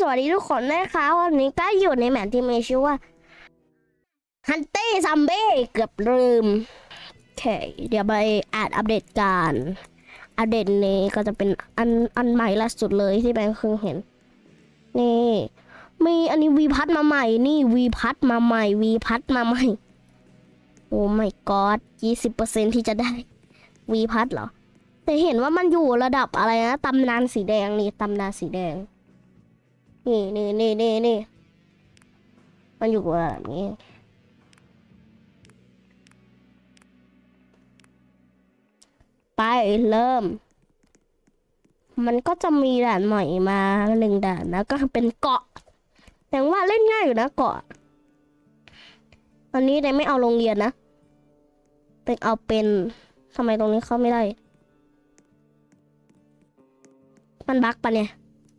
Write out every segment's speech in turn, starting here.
สวัสดีทุกคนนะคะวันนี้ก็อยู่ในแมปที่มีชื่อว่าฮันเต้ซัมเบ้เกือบลืมโอเค เดี๋ยวไปอ่านอัปเดตการอัปเดตนี้ก็จะเป็นอันอันใหม่ล่าสุดเลยที่แบงค์เพิ่งเห็น นี่ มีอันนี้วีพัดมาใหม่ นี่วีพัดมาใหม่วีพัดมาใหม่ โอ้ไม่กอดยี่สิบเปอร์เซ็นที่จะได้วีพัดเหรอ แต่เห็นว่ามันอยู่ระดับอะไรนะตำนานสีแดงนี่ตำนานสีแดง นี่นี่นี่นี่นี่มันอยู่แบบนี้ไปเริ่ม มันก็จะมีด่านใหม่มาหนึ่งด่านนะก็เป็นเกาะ แต่ว่าเล่นง่ายอยู่นะเกาะอันนี้แต่ไม่เอาโรงเรียนนะแต่เอาเป็นทำไมตรงนี้เข้าไม่ได้ มันบั๊กปะเนี่ย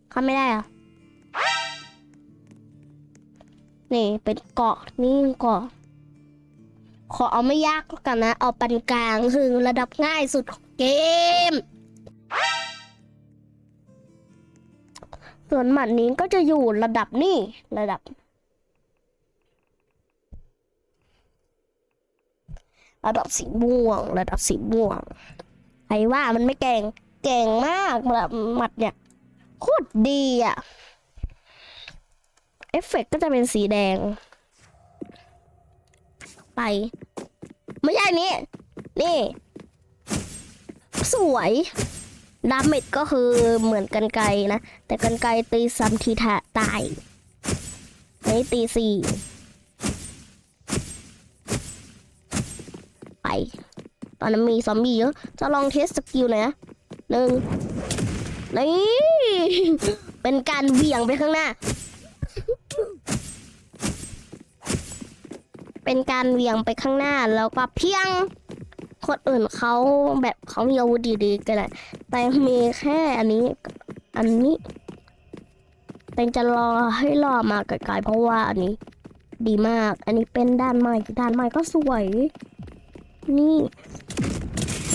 เข้าไม่ได้อะ นี่เป็นเกาะนี่เกาะขอเอาไม่ยากแล้วกันนะ เอาปานกลางคือระดับง่ายสุดของเกม ส่วนหมัดนี้ก็จะอยู่ระดับนี่ระดับ ระดับสีม่วง ระดับสีม่วงใครว่ามันไม่เก่ง เก่งมากแบบหมัดเนี่ยโคตรดีอะ เอฟเฟกต์ก็จะเป็นสีแดง ไป ไม่ใช่นี้ นี่ สวยดาเมจก็คือเหมือนกันไกลนะ แต่กันไกลตีซ้ำทีทะตายอันนี้ตีสี่ไปตอนนั้นมีซอมบี้เยอะ จะลองเทสสกิลหน่อยนะหนึ่งนี่ เป็นการเหวี่ยงไปข้างหน้า เป็นการเหวี่ยงไปข้างหน้าแล้วก็เพียง คนอื่นเขาแบบเขามีอาวุธดีๆกันแหละแต่มีแค่อันนี้ อันนี้แต่จะรอให้รอมาไกลๆเพราะว่าอันนี้ ดีมาก อันนี้เป็นด้านใหม่ด้านใหม่ก็สวย นี่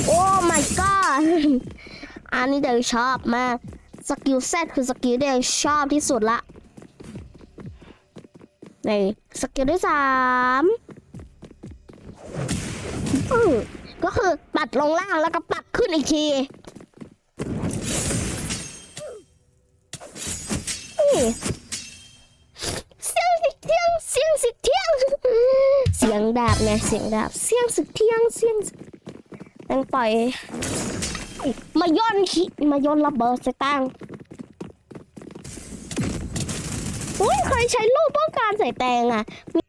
โอ้ my god อันนี้เดี๋ยวชอบมากสกิลเซตคือสกิลเดียวชอบที่สุดละในสกิลที่สาม อื้อก็คือปัดลงล่างแล้วก็ปัดขึ้นอีกทีเสียงสิเที่ยงเสียงสิเที่ยง เสียงดาบไงเสียงดาบเสียงสิเที่ยงเสียงสิตั้งปล่อย มาย่นขี้มาย่นระเบิดใส่ตั้งอุ้ยเคยใช้ลูกป้องกันใส่แตงอะ มี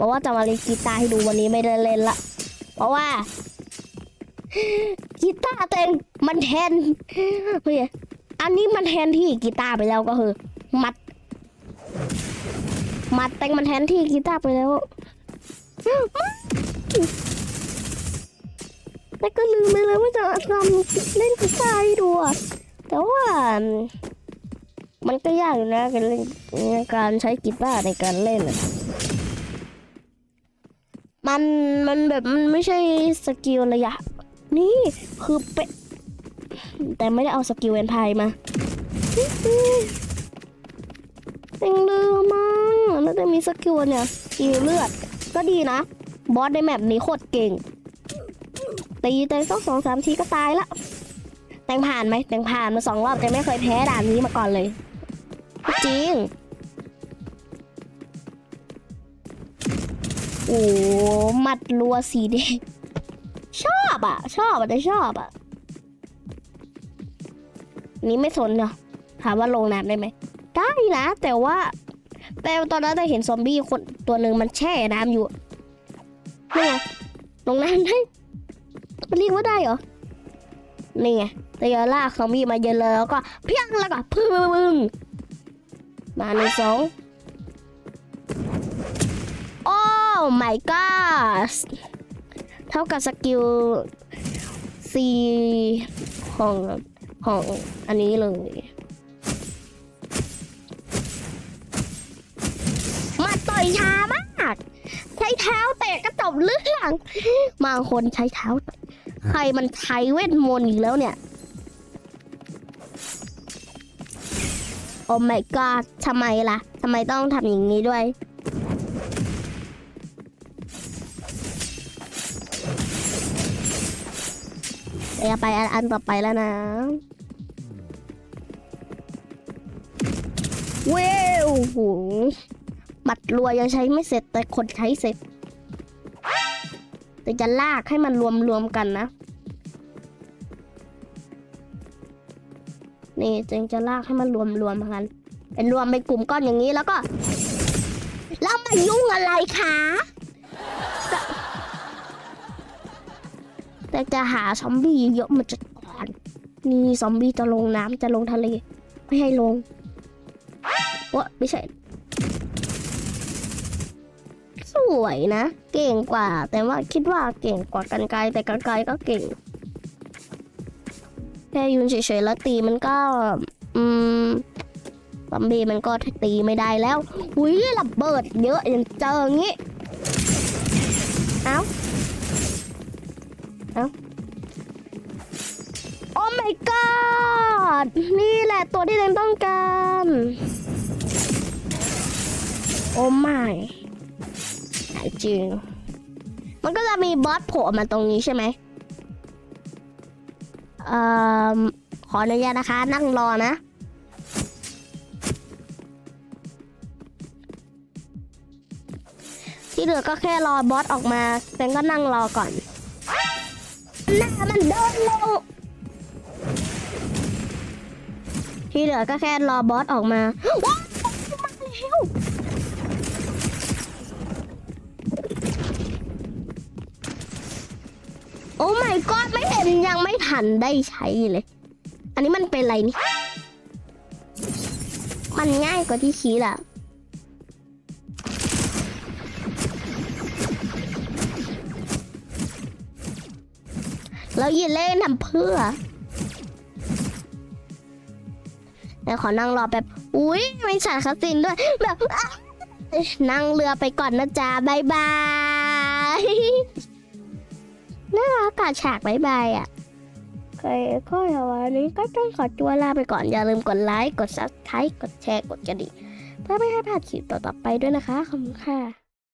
บอกว่าจะมาเล่นกีตาร์ให้ดูวันนี้ไม่ได้เล่นละ เพราะว่ากีตาร์เต็งมันแทนเฮ้ยอันนี้มันแทนที่กีตาร์ไปแล้วก็คือ มัด มัดแต่งมันแทนที่กีตาร์ไปแล้วแต่ก็ลืมไปเลยว่าจะทำเล่นกีตาร์ให้ดูแต่ว่ามันก็ยากอยู่นะการเล่นการใช้กีตาร์ในการเล่นอะ มันมันแบบมันไม่ใช่สกิลระยะ นี่คือเป็นแต่ไม่ได้เอาสกิลเวนไทยมาเต็งลืมมากน่าจะมีสกิลเนี่ยกิลเลือด ก็ดีนะ บอสในแมปนี้โคตรเก่ง ตีแต่สักสองสามทีก็ตายละ แตงผ่านไหมแตงผ่านมาสองรอบแต่ไม่เคยแพ้ด่านนี้มาก่อนเลย จริง โอ้มัดรัวสีแดงชอบอะ ชอบอะแต่ชอบอะ นี้ไม่สนเหรอถามว่าลงน้ำได้ไหม ได้นะ แต่ว่า แต่ตอนนั้นได้เห็นซอมบี้คนตัวหนึ่งมันแช่น้ำอยู่นี่ไงลงน้ำได้มันเรียกว่าได้เหรอ นี่ไงแต่ยาลากซอมบี้มาเยอะเลยแล้วก็เพียงแล้วก็พึ่งมาหนึ่งสอง my god เท่ากับสกิล C ของของอันนี้เลย มาต่อยช้ามาก ใช้เท้าเตะก็จบเรื่องบางคนใช้เท้า ใครมันใช้เวทมนต์อีกแล้วเนี่ย โอ้ my god ทำไมล่ะทำไมต้องทำอย่างนี้ด้วย เดี๋ยวไปอันอันต่อไปแล้วนะเว้วโหบัตรรัวยังใช้ไม่เสร็จแต่คนใช้เสร็จ แต่จะลากให้มันรวมรวมกันนะ นี่จึงจะลากให้มันรวมรวมกัน เป็นรวมเป็นกลุ่มก้อนอย่างนี้แล้วก็ แล้วมายุ่งอะไรคะ แต่จะหาซอมบี้เยอะมันจะก่อนนี่ซอมบี้จะลงน้ำจะลงทะเล ไม่ให้ลงวะไม่ใช่ สวยนะ เก่งกว่า แต่ว่าคิดว่าเก่งกว่ากันไกลแต่กันไกลก็เก่งแค่ยืนเฉยๆแล้วตีมันก็ อืมซอมบี้มันก็ตีไม่ได้แล้วหุยระเบิดเยอะอย่างเจออย่างงี้ เอ้าโอ้ my god นี่แหละตัวที่เรนต้องการ โอ้ไม่จริง มันก็จะมีบอสโผล่มาตรงนี้ใช่ไหมเอ่อขออนุญาตนะคะ นั่งรอนะที่เหลือก็แค่รอบอสออกมาเซนก็นั่งรอก่อน หน้ามันเดินลง ที่เหลือก็แค่รอบอสออกมาว้าวมาแล้วโอ้ my god ไม่เห็นยังไม่ทันได้ใช้เลย อันนี้มันเป็นอะไรนี่ มันง่ายกว่าที่คิดอะ แล้วยืนเล่นทำเพื่อแต่ขอนั่งรอแบบอุ้ยไมีฉากคัสซินด้วยแบบนั่งเรือไปก่อนนะจ๊ะบายบายน่ารักกาฉากบายบายอะใครก็วันนี้ก็ต้องขอตัวลาไปก่อนอย่าลืมกดไลค์กดซับสไครต์กดแชร์กดกระดิ่งเพื่อไม่ให้พลาดคลิปต่อๆไปด้วยนะคะขอบคุณค่ะ